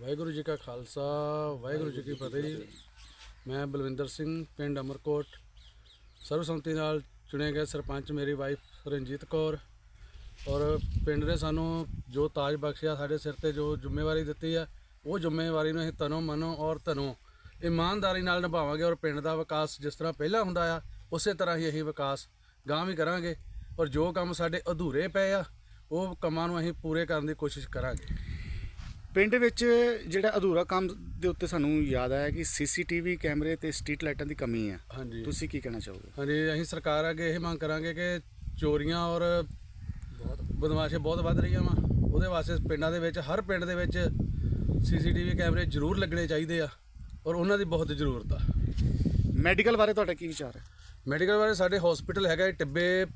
ਵਾਹਿਗੁਰੂ ਜੀ ਕਾ ਖਾਲਸਾ ਵਾਹਿਗੁਰੂ ਜੀ ਕੀ ਫਤਿਹ ਜੀ। ਮੈਂ ਬਲਵਿੰਦਰ ਸਿੰਘ ਪਿੰਡ ਅਮਰਕੋਟ। ਸਰਬਸੰਮਤੀ ਨਾਲ ਚੁਣੇ ਗਏ ਸਰਪੰਚ ਮੇਰੀ ਵਾਈਫ ਰਣਜੀਤ ਕੌਰ। ਔਰ ਪਿੰਡ ਨੇ ਸਾਨੂੰ ਜੋ ਤਾਜ ਬਖਸ਼ਿਆ ਸਾਡੇ ਸਿਰ ਤੇ ਜੋ ਜ਼ਿੰਮੇਵਾਰੀ ਦਿੱਤੀ ਆ ਉਹ ਜ਼ਿੰਮੇਵਾਰੀ ਨੂੰ ਅਸੀਂ ਤਨੋਂ ਮਨੋਂ ਔਰ ਧਨੋਂ ਇਮਾਨਦਾਰੀ ਨਾਲ ਨਿਭਾਵਾਂਗੇ ਔਰ ਪਿੰਡ ਦਾ ਵਿਕਾਸ ਜਿਸ ਤਰ੍ਹਾਂ ਪਹਿਲਾਂ ਹੁੰਦਾ ਆ ਉਸੇ ਤਰ੍ਹਾਂ ਹੀ ਅਸੀਂ ਵਿਕਾਸ ਗਾਂ ਵੀ ਕਰਾਂਗੇ। ਔਰ ਜੋ ਕੰਮ ਸਾਡੇ ਅਧੂਰੇ ਪਏ ਆ ਉਹ ਕੰਮਾਂ ਨੂੰ ਅਸੀਂ ਪੂਰੇ ਕਰਨ ਦੀ ਕੋਸ਼ਿਸ਼ ਕਰਾਂਗੇ। ਪਿੰਡ ਵਿੱਚ ਜਿਹੜਾ ਅਧੂਰਾ ਕੰਮ ਦੇ ਉੱਤੇ ਸਾਨੂੰ ਯਾਦ ਆਇਆ ਕਿ ਸੀਸੀਟੀਵੀ ਕੈਮਰੇ ਤੇ ਸਟਰੀਟ ਲਾਈਟਾਂ ਦੀ ਕਮੀ ਹੈ। ਹਾਂਜੀ। ਤੁਸੀਂ ਕੀ ਕਹਿਣਾ ਚਾਹੋਗੇ? ਹਾਂਜੀ ਅਸੀਂ ਸਰਕਾਰ ਅੱਗੇ ਇਹ ਮੰਗ ਕਰਾਂਗੇ ਕਿ ਚੋਰੀਆਂ ਔਰ ਬਹੁਤ। ਬਦਮਾਸ਼ੀ ਬਹੁਤ ਵੱਧ ਰਹੀਆਂ ਵਾ। ਉਹਦੇ ਵਾਸਤੇ ਪਿੰਡਾਂ ਦੇ ਵਿੱਚ ਹਰ ਪਿੰਡ ਦੇ ਵਿੱਚ ਸੀਸੀਟੀਵੀ ਕੈਮਰੇ ਜ਼ਰੂਰ ਲੱਗਣੇ ਚਾਹੀਦੇ ਆ ਔਰ ਉਹਨਾਂ ਦੀ ਬਹੁਤ ਜ਼ਰੂਰਤ ਆ। ਮੈਡੀਕਲ ਬਾਰੇ ਤੁਹਾਡਾ ਕੀ ਵਿਚਾਰ ਹੈ? ਮੈਡੀਕਲ ਬਾਰੇ ਸਾਡੇ ਹਸਪੀਟਲ ਹੈਗਾ ਟਿੱਬੇ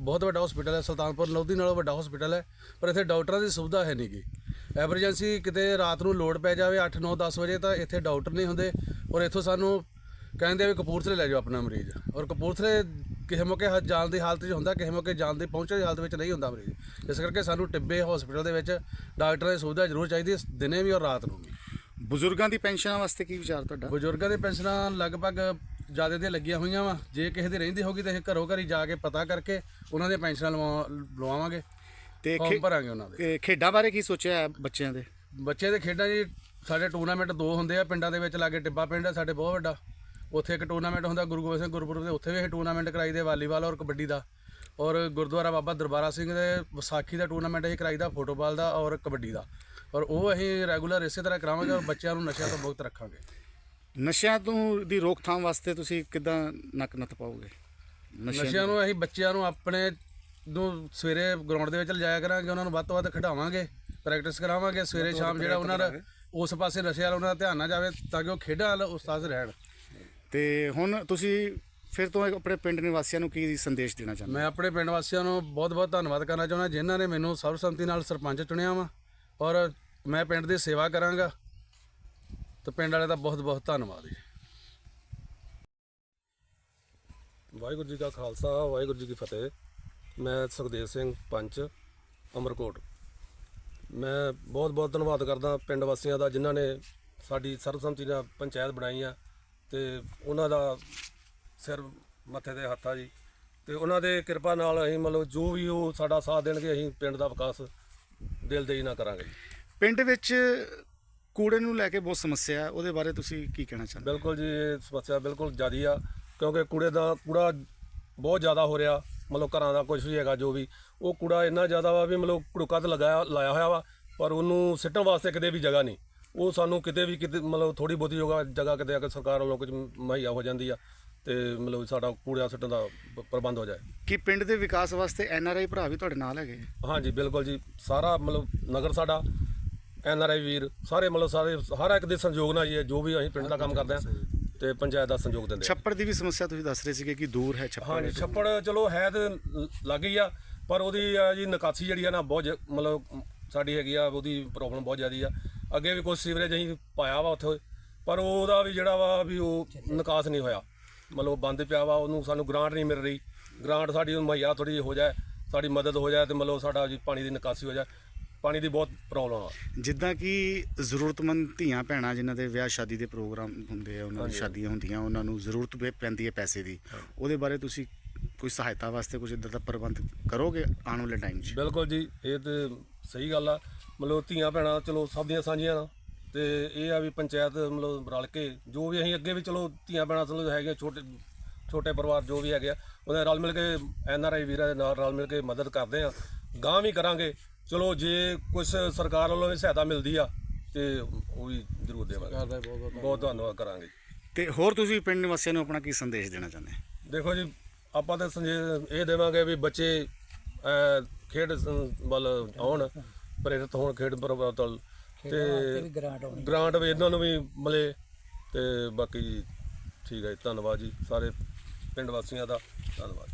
ਬਹੁਤ ਵੱਡਾ ਹਸਪੀਟਲ ਹੈ ਸੁਲਤਾਨਪੁਰ ਲੋਧੀ ਨਾਲੋਂ ਵੱਡਾ ਹਸਪੀਟਲ ਹੈ ਪਰ ਇੱਥੇ ਡਾਕਟਰਾਂ ਦੀ ਸੁਵਿਧਾ ਹੈ ਨਹੀਂਗੀ ਐਮਰਜੈਂਸੀ ਕਿਤੇ ਰਾਤ ਨੂੰ ਲੋਡ ਪੈ ਜਾਵੇ 8 9 10 ਵਜੇ ਤਾਂ ਇੱਥੇ ਡਾਕਟਰ ਨਹੀਂ ਹੁੰਦੇ। ਔਰ ਇੱਥੋਂ ਸਾਨੂੰ ਕਹਿੰਦੇ ਆ ਵੀ ਕਪੂਰਥਲੇ ਲੈ ਜਾਓ ਆਪਣਾ ਮਰੀਜ਼। ਔਰ ਕਪੂਰਥਲੇ ਕਿਸੇ ਮੌਕੇ ਜਾਣ ਦੀ ਹਾਲਤ 'ਚ ਹੁੰਦਾ ਕਿਸੇ ਮੌਕੇ ਜਾਣ ਦੀ ਪਹੁੰਚਣ ਦੀ ਹਾਲਤ ਵਿੱਚ ਨਹੀਂ ਹੁੰਦਾ ਮਰੀਜ਼। ਇਸ ਕਰਕੇ ਸਾਨੂੰ ਟਿੱਬੇ ਹਸਪੀਟਲ ਦੇ ਵਿੱਚ ਡਾਕਟਰਾਂ ਦੀ ਸੁਵਿਧਾ ਜ਼ਰੂਰ ਚਾਹੀਦੀ ਹੈ ਦਿਨੇ ਵੀ ਔਰ ਰਾਤ ਨੂੰ ਵੀ। ਬਜ਼ੁਰਗਾਂ ਦੀ ਪੈਨਸ਼ਨਾਂ ਵਾਸਤੇ ਕੀ ਵਿਚਾਰ ਤੁਹਾਡਾ? ਬਜ਼ੁਰਗਾਂ ਦੀ ਪੈਨਸ਼ਨਾਂ ਲਗਭਗ ਜ਼ਿਆਦਾ ਦੀਆਂ ਲੱਗੀਆਂ ਹੋਈਆਂ ਵਾ। ਜੇ ਕਿਸੇ ਦੀ ਰਹਿੰਦੀ ਹੋਗੀ ਤਾਂ ਇਹ ਘਰੋਂ ਘਰੀ ਜਾ ਕੇ ਪਤਾ ਕਰਕੇ ਉਹਨਾਂ ਦੀਆਂ ਪੈਨਸ਼ਨਾਂ ਲਵਾ- ਲਵਾਵਾਂਗੇ। ਤੇ ਫਾਰਮ ਖੇ- ਭਰਾਂਗੇ ਉਹਨਾਂ ਦੇ। ਇਹ ਖੇਡਾਂ ਬਾਰੇ ਕੀ ਸੋਚਿਆ ਹੈ ਬੱਚਿਆਂ ਦੇ? ਬੱਚੇ ਦੇ ਖੇਡਾਂ ਜੀ ਸਾਡੇ ਟੂਰਨਾਮੈਂਟ ਦੋ ਹੁੰਦੇ ਆ ਪਿੰਡਾਂ ਦੇ ਵਿੱਚ ਲਾਗੇ ਟਿੱਬਾ ਪਿੰਡ ਆ ਸਾਡੇ ਬਹੁਤ ਵੱਡਾ। ਉੱਥੇ ਇੱਕ ਟੂਰਨਾਮੈਂਟ ਹੁੰਦਾ ਗੁਰੂ ਗੋਬਿੰਦ ਸਿੰਘ ਗੁਰਪੁਰਬ ਦੇ ਉੱਥੇ ਵੀ ਇਹ ਟੂਰਨਾਮੈਂਟ ਕਰਾਈਦੇ ਵਾਲੀਬਾਲ ਔਰ ਕਬੱਡੀ ਦਾ। ਔਰ ਗੁਰਦੁਆਰਾ ਬਾਬਾ ਦਰਬਾਰਾ ਸਿੰਘ ਦੇ ਵਿਸਾਖੀ ਦਾ ਟੂਰਨਾਮੈਂਟ ਅਸੀਂ ਕਰਾਈਦਾ ਫੁੱਟਬਾਲ ਦਾ ਔਰ ਕਬੱਡੀ ਦਾ। ਔਰ ਉਹ ਅਸੀਂ ਰੈਗੂਲਰ ਇਸੇ ਤਰ੍ਹਾਂ ਕਰਾਵਾਂਗੇ ਔਰ ਬੱਚਿਆਂ ਨੂੰ ਨਸ਼ਿਆਂ ਤੋਂ ਮੁਕਤ ਰੱਖਾਂਗੇ। ਨਸ਼ਿਆਂ ਤੋਂ ਦੀ ਰੋਕਥਾਮ ਵਾਸਤੇ ਤੁਸੀਂ ਕਿਦਾਂ ਨੱਕ ਨੱਥ ਪਾਓਗੇ? ਨਸ਼ਿਆਂ ਨੂੰ ਅਸੀਂ ਬੱਚਿਆਂ ਨੂੰ ਆਪਣੇ ਨੂੰ ਸਵੇਰੇ ਗਰਾਊਂਡ ਦੇ ਵਿੱਚ ਲਿਜਾਇਆ ਕਰਾਂਗੇ ਉਹਨਾਂ ਨੂੰ ਵੱਧ ਤੋਂ ਵੱਧ ਖਿਡਾਵਾਂਗੇ ਪ੍ਰੈਕਟਿਸ ਕਰਾਵਾਂਗੇ ਸਵੇਰੇ ਸ਼ਾਮ ਜਿਹੜਾ ਉਹਨਾਂ ਦਾ ਉਸ ਪਾਸੇ ਨਸ਼ੇ ਵੱਲ ਉਹਨਾਂ ਦਾ ਧਿਆਨ ਨਾ ਜਾਵੇ ਤਾਂ ਕਿ ਉਹ ਖੇਡਾਂ ਵੱਲ ਉਸਤਾਦ ਰਹਿਣ। ਤੇ ਹੁਣ ਤੁਸੀਂ ਫਿਰ ਤੋਂ ਆਪਣੇ ਪਿੰਡ ਨਿਵਾਸੀਆਂ ਨੂੰ ਕੀ ਸੰਦੇਸ਼ ਦੇਣਾ ਚਾਹੁੰਦੇ ਮੈਂ ਆਪਣੇ ਪਿੰਡ ਵਾਸੀਆਂ ਨੂੰ ਬਹੁਤ-ਬਹੁਤ ਧੰਨਵਾਦ ਕਰਨਾ ਚਾਹੁੰਦਾ ਜਿਨ੍ਹਾਂ ਨੇ ਮੈਨੂੰ ਸਰਬਸੰਮਤੀ ਨਾਲ ਸਰਪੰਚ ਚੁਣਿਆ ਵਾ ਔਰ ਮੈਂ ਪਿੰਡ ਦੀ ਸੇਵਾ ਕਰਾਂਗਾ। ਤੇ ਪਿੰਡ ਵਾਲੇ ਦਾ ਬਹੁਤ-ਬਹੁਤ ਧੰਨਵਾਦ ਜੀ। ਵਾਹਿਗੁਰੂ ਜੀ ਕਾ ਖਾਲਸਾ ਵਾਹਿਗੁਰੂ ਜੀ ਕੀ ਫਤਿਹ। ਮੈਂ ਸੁਖਦੇਵ ਸਿੰਘ ਪੰਚ ਅਮਰਕੋਟ। ਮੈਂ ਬਹੁਤ ਬਹੁਤ ਧੰਨਵਾਦ ਕਰਦਾ ਪਿੰਡ ਵਾਸੀਆਂ ਦਾ ਜਿਨ੍ਹਾਂ ਨੇ ਸਾਡੀ ਸਰਬਸੰਮਤੀ ਨਾਲ ਪੰਚਾਇਤ ਬਣਾਈ ਆ ਤੇ ਉਹਨਾਂ ਦਾ ਸਿਰ ਮੱਥੇ ਤੇ ਹੱਥਾ ਜੀ। ਤੇ ਉਹਨਾਂ ਦੇ ਕਿਰਪਾ ਨਾਲ ਅਸੀਂ ਮਤਲਬ ਜੋ ਵੀ ਉਹ ਸਾਡਾ ਸਾਥ ਦੇਣਗੇ ਅਸੀਂ ਪਿੰਡ ਦਾ ਵਿਕਾਸ ਦਿਲ ਦੇ ਹੀ ਨਾ ਕਰਾਂਗੇ ਪਿੰਡ ਵਿੱਚ ਕੂੜੇ ਨੂੰ ਲੈ ਕੇ ਬਹੁਤ ਸਮੱਸਿਆ ਹੈ ਉਹਦੇ ਬਾਰੇ ਤੁਸੀਂ ਕੀ ਕਹਿਣਾ ਚਾਹੁੰਦੇ ਬਿਲਕੁਲ ਜੀ ਇਹ ਸਮੱਸਿਆ ਬਿਲਕੁਲ ਜ਼ਿਆਦੀ ਆ ਕਿਉਂਕਿ ਕੂੜੇ ਦਾ ਕੂੜਾ ਬਹੁਤ ਜ਼ਿਆਦਾ ਹੋ ਰਿਹਾ। ਮਤਲਬ ਘਰਾਂ ਦਾ ਕੁਝ ਵੀ ਹੈਗਾ ਜੋ ਵੀ ਉਹ ਕੂੜਾ ਇੰਨਾ ਜ਼ਿਆਦਾ ਵਾ ਵੀ ਮਤਲਬ ਕੁੜਕਾ ਤੇ ਲਗਾਇਆ ਲਾਇਆ ਹੋਇਆ ਵਾ ਪਰ ਉਹਨੂੰ ਸਿੱਟਣ ਵਾਸਤੇ ਕਿਤੇ ਵੀ ਜਗ੍ਹਾ ਨਹੀਂ। ਉਹ ਸਾਨੂੰ ਕਿਤੇ ਵੀ ਕਿਤੇ ਮਤਲਬ ਥੋੜੀ ਬਹੁਤੀ ਜਗ੍ਹਾ ਜਗ੍ਹਾ ਕਿਤੇ ਅਗਰ ਸਰਕਾਰ ਵੱਲੋਂ ਕੁਝ ਮੁਹੱਈਆ ਹੋ ਜਾਂਦੀ ਆ ਤੇ ਮਤਲਬ ਸਾਡਾ ਕੂੜਾ ਸਿੱਟਣ ਦਾ ਪ- ਪ੍ਰਬੰਧ ਹੋ ਜਾਏ। ਕਿ ਪਿੰਡ ਦੇ ਵਿਕਾਸ ਵਾਸਤੇ ਐਨ ਆਰ ਆਈ ਭਰਾ ਵੀ ਤੁਹਾਡੇ ਨਾਲ ਹੈਗੇ? ਹਾਂਜੀ ਬਿਲਕੁਲ ਜੀ। ਸਾਰਾ ਮਤਲਬ ਨਗਰ ਸਾਡਾ ਐਨ ਆਰ ਆਈ ਵੀਰ ਸਾਰੇ ਮਤਲਬ ਸਾਰੇ ਹਰ ਇੱਕ ਦੇ ਸੰਯੋਗ ਨਾਲ ਜੀ ਇਹ ਜੋ ਵੀ ਅਸੀਂ ਪਿੰਡ ਦਾ ਕੰਮ ਕਰਦੇ ਆ। ਤੇ ਪੰਚਾਇਤ ਦਾ ਸੰਯੋਗ ਦਿੰਦੇ ਛੱਪੜ ਦੀ ਵੀ ਸਮੱਸਿਆ ਤੁਸੀਂ ਦੱਸ ਰਹੇ ਸੀਗੇ ਕਿ ਦੂਰ ਹੈ ਛੱਪੜ ਹਾਂਜੀ ਛੱਪੜ ਚਲੋ ਹੈ ਤੇ ਲੱਗ ਹੀ ਆ ਪਰ ਉਹਦੀ ਜੀ ਨਿਕਾਸੀ ਜਿਹੜੀ ਆ ਨਾ ਬਹੁਤ ਮਤਲਬ ਸਾਡੀ ਹੈਗੀ ਆ ਉਹਦੀ ਪ੍ਰੋਬਲਮ ਬਹੁਤ ਜ਼ਿਆਦੀ ਆ। ਅੱਗੇ ਵੀ ਕੁਝ ਸੀਵਰੇਜ ਅਸੀਂ ਪਾਇਆ ਵਾ ਉੱਥੇ ਪਰ ਉਹਦਾ ਵੀ ਜਿਹੜਾ ਵਾ ਵੀ ਉਹ ਨਿਕਾਸ ਨਹੀਂ ਹੋਇਆ। ਮਤਲਬ ਉਹ ਬੰਦ ਪਿਆ ਵਾ ਉਹਨੂੰ ਸਾਨੂੰ ਗ੍ਰਾਂਟ ਨਹੀਂ ਮਿਲ ਰਹੀ। ਗ੍ਰਾਂਟ ਸਾਡੀ ਮੁਹੱਈਆ ਥੋੜੀ ਜਿਹੀ ਹੋ ਜਾਏ ਸਾਡੀ ਮਦਦ ਹੋ ਜਾਏ ਤੇ ਮਤਲਬ ਸਾਡਾ ਜੀ ਪਾਣੀ ਦੀ ਨਿਕਾਸੀ ਹੋ ਜਾਏ। ਪਾਣੀ ਦੀ ਬਹੁਤ ਪ੍ਰੋਬਲਮ ਆ। ਜਿੱਦਾਂ ਕਿ ਜ਼ਰੂਰਤਮੰਦ ਧੀਆਂ ਭੈਣਾਂ ਜਿਨ੍ਹਾਂ ਦੇ ਵਿਆਹ ਸ਼ਾਦੀ ਦੇ ਪ੍ਰੋਗਰਾਮ ਹੁੰਦੇ ਆ ਉਹਨਾਂ ਦੀ ਸ਼ਾਦੀਆਂ ਹੁੰਦੀਆਂ ਉਹਨਾਂ ਨੂੰ ਜ਼ਰੂਰਤ ਪੈ- ਪੈਂਦੀ ਹੈ ਪੈਸੇ ਦੀ। ਉਹਦੇ ਬਾਰੇ ਤੁਸੀਂ ਕੋਈ ਸਹਾਇਤਾ ਵਾਸਤੇ ਕੁਝ ਇਦਾਂ ਦਾ ਪ੍ਰਬੰਧ ਕਰੋਗੇ ਆਉਣ ਵਾਲੇ ਟਾਈਮ 'ਚ? ਬਿਲਕੁਲ ਜੀ ਇਹ ਤੇ ਸਹੀ ਗੱਲ ਆ। ਮਤਲਬ ਧੀਆਂ ਭੈਣਾਂ ਚਲੋ ਸਭ ਦੀਆਂ ਸਾਂਝੀਆਂ ਨਾ। ਤੇ ਇਹ ਆ ਵੀ ਪੰਚਾਇਤ ਮਤਲਬ ਰਲ ਕੇ ਜੋ ਵੀ ਅਸੀਂ ਅੱਗੇ ਵੀ ਚਲੋ ਧੀਆਂ ਭੈਣਾਂ ਚਲੋ ਹੈਗੇ ਛੋਟੇ ਛੋਟੇ ਪਰਿਵਾਰ ਜੋ ਵੀ ਹੈਗੇ ਆ ਉਹਦੇ ਨਾਲ ਰਲ ਮਿਲ ਕੇ ਐਨ ਆਰ ਆਈ ਵੀਰਾਂ ਦੇ ਨਾਲ ਰਲ ਮਿਲ ਕੇ ਮਦਦ ਕਰਦੇ ਆ। ਗਾਂ ਵੀ ਕਰਾਂਗੇ। ਚਲੋ ਜੇ ਕੁਝ ਸਰਕਾਰ ਵੱਲੋਂ ਵੀ ਸਹਾਇਤਾ ਮਿਲਦੀ ਆ ਤੇ ਉਹ ਵੀ ਜ਼ਰੂਰ ਦੇਵਾਂਗੇ। ਬਹੁਤ ਬਹੁਤ ਬਹੁਤ ਧੰਨਵਾਦ ਕਰਾਂਗੇ। ਤੇ ਹੋਰ ਤੁਸੀਂ ਪਿੰਡ ਨਿਵਾਸੀਆਂ ਨੂੰ ਆਪਣਾ ਕੀ ਸੰਦੇਸ਼ ਦੇਣਾ ਚਾਹੁੰਦੇ ਦੇਖੋ ਜੀ ਆਪਾਂ ਤਾਂ ਸੰਜੇ- ਇਹ ਦੇਵਾਂਗੇ ਵੀ ਬੱਚੇ ਖੇਡ ਵੱਲ ਆਉਣ ਪ੍ਰੇਰਿਤ ਹੋਣ ਖੇਡ ਪ੍ਰਵਤਲ ਤੇ ਗ੍ਰਾਂਟ ਵੀ ਇਹਨਾਂ ਨੂੰ ਵੀ ਮਿਲੇ ਤੇ ਬਾਕੀ ਠੀਕ ਹੈ ਜੀ ਧੰਨਵਾਦ ਜੀ ਸਾਰੇ ਪਿੰਡ ਵਾਸੀਆਂ ਦਾ ਧੰਨਵਾਦ।